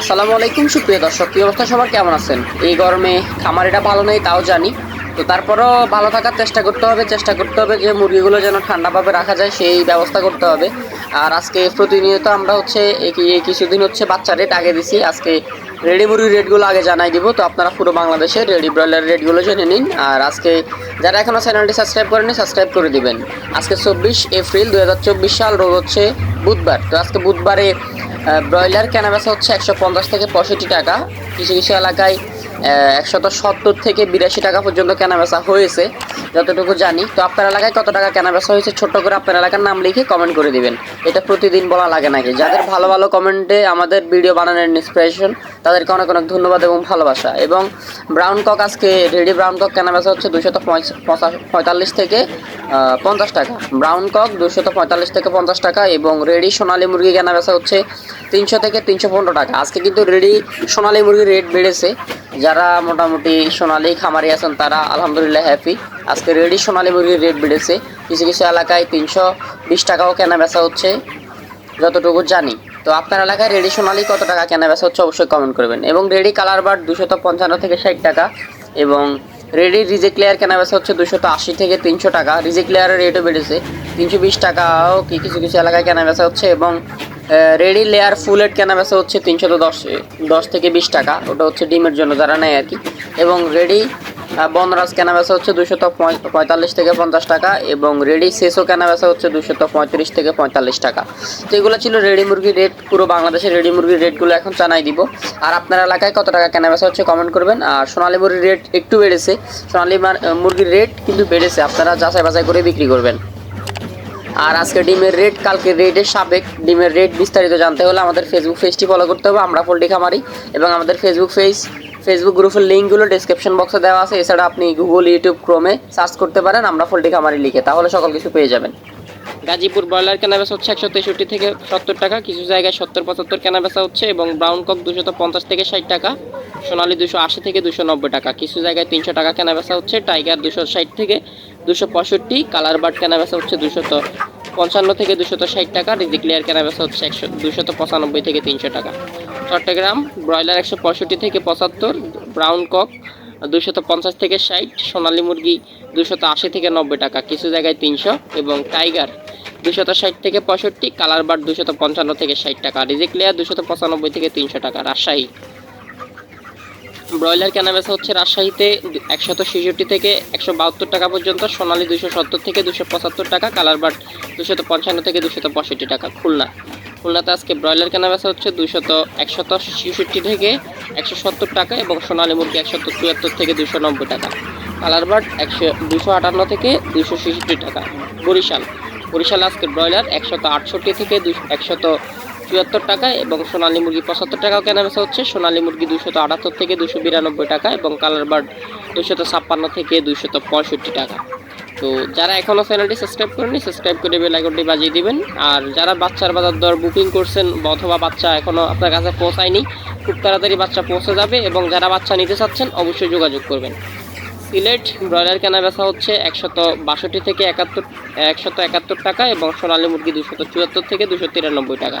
আসসালামু আলাইকুম, সুপ্রিয় দর্শক। কি অবস্থা সবার? কেমন আছেন? এই গরমে খামারিটা ভালো নেই, তাও জানি। তো তারপরও ভালো থাকার চেষ্টা করতে হবে, চেষ্টা করতে হবে যে মুরগিগুলো যেন ঠান্ডাভাবে রাখা যায়, সেই ব্যবস্থা করতে হবে। আর আজকে প্রতিনিয়ত আমরা হচ্ছে এই কিছুদিন হচ্ছে বাচ্চা রেট আগে দিছি। আজকে রেডি মুরগির রেটগুলো আগে জানাই দিব। তো আপনারা পুরো বাংলাদেশে রেডি ব্রয়লার রেটগুলো জেনে নিন। আর আজকে যারা এখনও চ্যানেলটি সাবস্ক্রাইব করেনি সাবস্ক্রাইব করে দিবেন। আজকে চব্বিশ এপ্রিল দু হাজার চব্বিশ সাল, রোজ হচ্ছে বুধবার। তো আজকে বুধবারে ব্রয়লার কেনা বেচা হচ্ছে একশো পঞ্চাশ থেকে পঁয়ষট্টি টাকা। কিছু কিছু এলাকায় একশত সত্তর থেকে বিরাশি টাকা পর্যন্ত কেনা বেচা হয়েছে, যতটুকু জানি। তো আপনার এলাকায় কত টাকা কেনা বেচা হয়েছে? ছোট্ট করে আপনার এলাকার নাম লিখে কমেন্ট করে দিবেন। এটা প্রতিদিন বলা লাগে নাকি? যাদের ভালো ভালো কমেন্টে আমাদের ভিডিও বানানোর ইন্সপিরেশন তাদেরকে অনেক অনেক ধন্যবাদ এবং ভালোবাসা। এবং ব্রাউন কক আজকে রেডি ব্রাউন কক কেনা বেচা হচ্ছে দুশত পঁয়তাল্লিশ থেকে পঞ্চাশ টাকা। ব্রাউন কক দুশত পঁয়তাল্লিশ থেকে পঞ্চাশ টাকা এবং রেডি সোনালী মুরগি কেনা বেচা হচ্ছে তিনশো থেকে তিনশো পনেরো টাকা। আজকে কিন্তু রেডি সোনালী মুরগির রেট বেড়েছে। যারা মোটামুটি সোনালী খামারি আছেন, তারা আলহামদুলিল্লাহ হ্যাপি আজকে রেডি সোনালী মুরগির রেট বেড়েছে। কিছু কিছু এলাকায় তিনশো বিশ টাকাও কেনা বেচা হচ্ছে, যতটুকু জানি। তো আপনার এলাকায় রেডি সোনালি কত টাকা কেনা বেচা হচ্ছে অবশ্যই কমেন্ট করবেন। এবং রেডি কালার বার দুশত পঞ্চান্ন থেকে ষাট টাকা এবং রেডি রিজেক্ট লেয়ার কেনা বেচা হচ্ছে দুশো আশি থেকে তিনশো টাকা। রিজেক্ট লেয়ারের রেটও বেড়েছে, তিনশো বিশ টাকাও কি কিছু কিছু এলাকায় কেনা বেচা হচ্ছে এবং রেডি লেয়ার ফুলেট কেনা বেচা হচ্ছে তো দশ দশ থেকে বিশ টাকা। ওটা হচ্ছে ডিমের জন্য যারা নেয় আর কি। এবং রেডি বনরাজ কেনা বেচা হচ্ছে দুশত পঁয়তাল্লিশ থেকে পঞ্চাশ টাকা এবং রেডি শেষও কেনা বেচা হচ্ছে দুশত পঁয়ত্রিশ থেকে পঁয়তাল্লিশ টাকা। তো এগুলো ছিল রেডি মুরগির রেট, পুরো বাংলাদেশের রেডি মুরগির রেটগুলো এখন জানাই দিব। আর আপনার এলাকায় কত টাকা কেনা বেচা হচ্ছে কমেন্ট করবেন। আর সোনালী মুরগির রেট একটু বেড়েছে। সোনালী মুরগির রেট কিন্তু বেড়েছে। আপনারা যাচাই বাছাই করে বিক্রি করবেন। আর আজকে ডিমের রেট, কালকে রেটের সাবেক ডিমের রেট বিস্তারিত জানতে হলে আমাদের ফেসবুক পেজটি ফলো করতে হবে। আমরা পোল্ট্রি খামারি এবং আমাদের ফেসবুক পেজ ফেসবুক গ্রুপের লিঙ্কগুলো ডিসক্রিপশন বক্সে দেওয়া আছে। এছাড়া আপনি গুগল ইউটিউব ক্রোমে সার্চ করতে পারেন, আমরা পোল্ট্রি খামারি লিখে, তাহলে সকল কিছু পেয়ে যাবেন। গাজীপুর ব্রয়লার কেনা বেচা হচ্ছে একশো তেষট্টি থেকে সত্তর টাকা, কিছু জায়গায় সত্তর পঁচাত্তর কেনা বেচা হচ্ছে এবং ব্রাউন কক দুশো পঞ্চাশ থেকে ষাট টাকা, সোনালি দুশো আশি থেকে দুশো নব্বই টাকা, কিছু জায়গায় তিনশো টাকা কেনা বেচা হচ্ছে টাইগার দুশো ষাট থেকে দুশো পঁয়ষট্টি কালার বার্ড কেনা বেচা হচ্ছে দুশত পঞ্চান্ন থেকে দুশত ষাট টাকা, রিজিক লেয়ার কেনা বেচা হচ্ছে একশো দুশত পঁচানব্বই থেকে তিনশো টাকা। চট্টগ্রাম, ব্রয়লার একশো পঁয়ষট্টি থেকে পঁচাত্তর ব্রাউন কক দুশত পঞ্চাশ থেকে ষাট, সোনালী মুরগি দুশত আশি থেকে নব্বই টাকা, কিছু জায়গায় তিনশো এবং টাইগার দুশত ষাট থেকে পঁয়ষট্টি কালার বার দুশত পঞ্চান্ন থেকে ষাট টাকা রিজেক্ট লেয়ার দুশত পঁচানব্বই থেকে তিনশো টাকা, রাজশাহী। ব্রয়লার কেনা বেচা হচ্ছে রাজশাহীতে একশত ছেষট্টি থেকে একশো বাহাত্তর টাকা পর্যন্ত, সোনালী দুশো সত্তর থেকে দুশো পঁচাত্তর টাকা কালার বাট দুশত পঞ্চান্ন থেকে দুশত পঁয়ষট্টি টাকা, খুলনা। খুলনাতে আজকে ব্রয়লার কেনা বেচা হচ্ছে দুইশত একশত ছেষট্টি থেকে একশো সত্তর টাকা এবং সোনালী মুরগি একশত চুয়াত্তর থেকে দুশো নব্বই টাকা। কালার বাট একশো দুশো আটান্ন থেকে দুশো ছেষট্টি টাকা। বরিশাল। বরিশাল আজকে ব্রয়লার একশত আটষট্টি থেকে দুশো একশত চুয়াত্তর টাকা এবং সোনালী মুরগি পঁচাত্তর টাকাও কেনা বেচা হচ্ছে। সোনালী মুরগি দুশত আটাত্তর থেকে দুশো বিরানব্বই টাকা এবং কালার বার্ড দুশত ছাপ্পান্ন থেকে দুশত পঁয়ষট্টি টাকা। তো যারা এখনও চ্যানেলটি সাবস্ক্রাইব করেনি সাবস্ক্রাইব করে বেল আইকনটি বাজিয়ে দিবেন। আর যারা বাচ্চার বাজার দর বুকিং করছেন অথবা বাচ্চা এখনও আপনার কাছে পৌঁছায়নি, খুব তাড়াতাড়ি বাচ্চা পৌঁছে যাবে এবং যারা বাচ্চা নিতে চাচ্ছেন অবশ্যই যোগাযোগ করবেন। সিলেট ব্রয়লার কেনা বেচা হচ্ছে একশত বাষট্টি থেকে একাত্তর, একশত একাত্তর টাকা এবং সোনালী মুরগি দুশত চুয়াত্তর থেকে দুশো তিরানব্বই টাকা।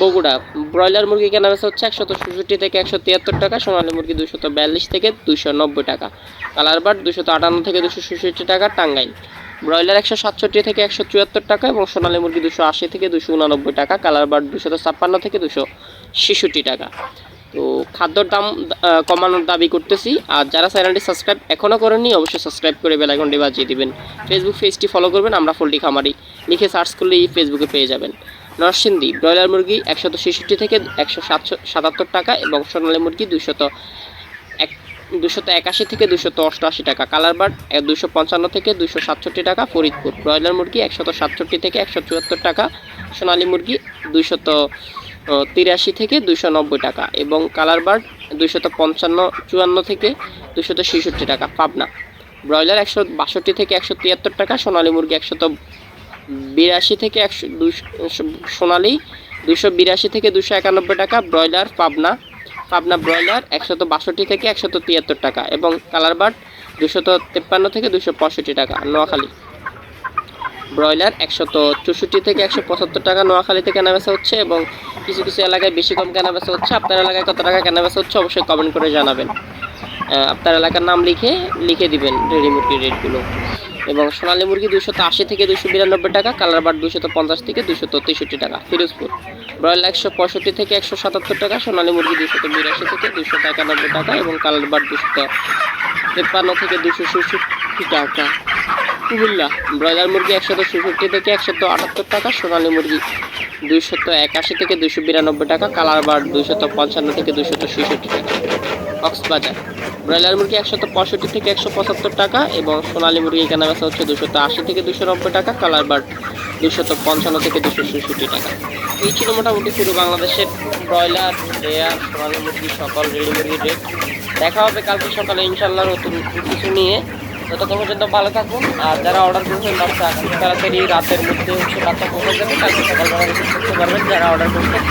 বগুড়া। ব্রয়লার মুরগি কেনা বেচা হচ্ছে একশত ষষট্টি থেকে একশো তিয়াত্তর টাকা, সোনালী মুরগি দুশত বিয়াল্লিশ থেকে দুশো নব্বই টাকা, কালার বাট দুশত আটান্ন থেকে দুশো ষষট্টি টাকা, টাঙ্গাইল। ব্রয়লার একশো সাতষট্টি থেকে একশো চুয়াত্তর টাকা এবং সোনালী মুরগি দুশো আশি থেকে দুশো উনানব্বই টাকা, কালার বাট দুশত ছাপ্পান্ন থেকে দুশো ছেষট্টি টাকা। তো খাদ্যর দাম কমানোর দাবি করতেছি, আর যারা চ্যানেলটি সাবস্ক্রাইব এখনও করেননি, অবশ্যই সাবস্ক্রাইব করে বেলাইকনটি বাজিয়ে দিবেন। ফেসবুক পেজটি ফলো করবেন, আমরা ফুলটি খামারি, লিখে সার্চ করলেই ফেসবুকে পেয়ে যাবেন। নরসিংদী, ব্রয়লার মুরগি একশত ছেষট্টি থেকে একশো সাতশো, সাতাত্তর টাকা এবং সোনালী মুরগি দুশত এক দুশত একাশি থেকে দুশত অষ্টআশি টাকা। কালার বার্ড দুশো পঞ্চান্ন থেকে দুশো সাতষট্টি টাকা ফরিদপুর। ব্রয়লার মুরগি একশত সাতষট্টি থেকে একশো চুয়াত্তর টাকা, সোনালী মুরগি দুশত তিরাশি থেকে দুশো নব্বই টাকা এবং কালার বার্ড দুশত পঞ্চান্ন, চুয়ান্ন থেকে দুশত ছেষট্টি টাকা। পাবনা, ব্রয়লার একশো বাষট্টি থেকে একশো তিয়াত্তর টাকা, সোনালী মুরগি একশত বিরাশি থেকে একশো দুশো সোনালি দুশো বিরাশি থেকে দুশো একানব্বই টাকা, ব্রয়লার, পাবনা। পাবনা ব্রয়লার একশত বাষট্টি থেকে একশত তিয়াত্তর টাকা এবং কালার বার্ড দুশত তেপ্পান্ন থেকে দুশো পঁয়ষট্টি টাকা, নোয়াখালী। ব্রয়লার একশত চৌষট্টি থেকে একশো পঁচাত্তর টাকা নোয়াখালীতে কেনাবেচা হচ্ছে এবং কিছু কিছু এলাকায় বেশি কম কেনাবেচা হচ্ছে। আপনার এলাকায় কত টাকা কেনাবেচা হচ্ছে অবশ্যই কমেন্ট করে জানাবেন। আপনার এলাকার নাম লিখে লিখে দিবেন রেডি মুরগির রেটগুলো এবং সোনালী মুরগি দুশত আশি থেকে দুশো বিরানব্বই টাকা, কালার বার্ড দুশত পঞ্চাশ থেকে দুশত তেষট্টি টাকা, ফিরোজপুর। ব্রয়লার একশো পঁয়ষট্টি থেকে একশো সাতাত্তর টাকা, সোনালী মুরগি দুশত বিরাশি থেকে দুশো একানব্বই টাকা এবং কালার বার্ড দুশত তেপ্পান্ন থেকে দুশো ষষট্টি টাকা। কুমিল্লা, ব্রয়লার মুরগি একশত ষষট্টি থেকে একশত আটাত্তর টাকা, সোনালী মুরগি দুইশত একাশি থেকে দুশো বিরানব্বই টাকা, কালার বার্ড দুইশত পঞ্চান্ন থেকে দুশত ছেষট্টি টাকা। কক্সবাজার ব্রয়লার মুরগি একশত পঁয়ষট্টি থেকে একশো পঁচাত্তর টাকা এবং সোনালী মুরগি কেনা বেচা হচ্ছে দুশত আশি থেকে দুশো নব্বই টাকা, কালার বার্ড দুশত পঞ্চান্ন থেকে দুশো ছেষট্টি টাকা। এই ছিল মোটামুটি পুরো বাংলাদেশের ব্রয়লার, লেয়ার, সোনালী মুরগি, সকল রেডি মুরগির রেট দেখা হবে কালকে সকালে ইনশাল্লাহ নতুন কিছু নিয়ে। ততক্ষণ পর্যন্ত ভালো থাকুন, আর যারা অর্ডার করছেন, বাচ্চা তাড়াতাড়ি রাতের মধ্যে হচ্ছে বাচ্চা পৌঁছে যাবে, কালকে সকালবেলা করতে পারবেন যারা অর্ডার করছেন।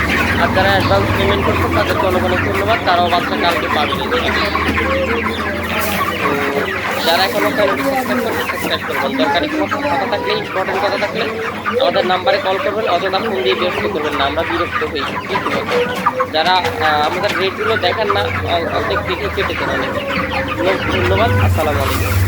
আর যারা অ্যাডভান্স পেমেন্ট করছেন তাদেরকে অনেক অনেক ধন্যবাদ। তারাও বাচ্চা কালকে পাবেন যারা এখনও চ্যানেলটি সাবস্ক্রাইব করবেন সাবস্ক্রাইব করবেন। দরকারি কোনো কথা থাকলে ইম্পর্টেন্ট কথা থাকলে আমাদের নাম্বারে কল করবেন অযথা ফোন দিয়ে বিরক্ত করবেন না। আমরা বিরক্ত হই। যারা আমাদের রেটগুলো দেখেন না অর্ধেক দেখে কেটে দেন অনেক। ধন্যবাদ, আসসালামু আলাইকুম।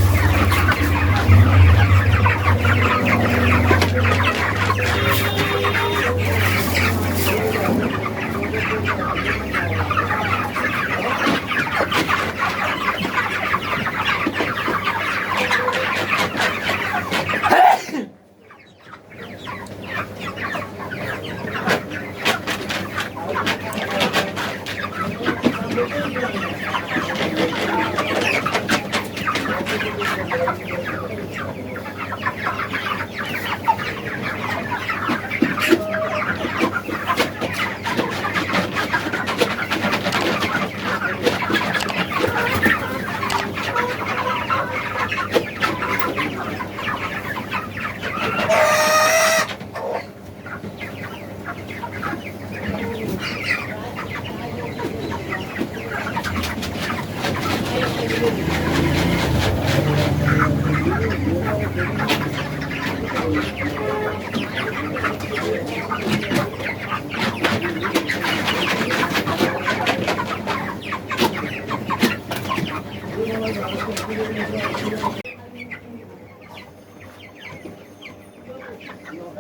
Yok,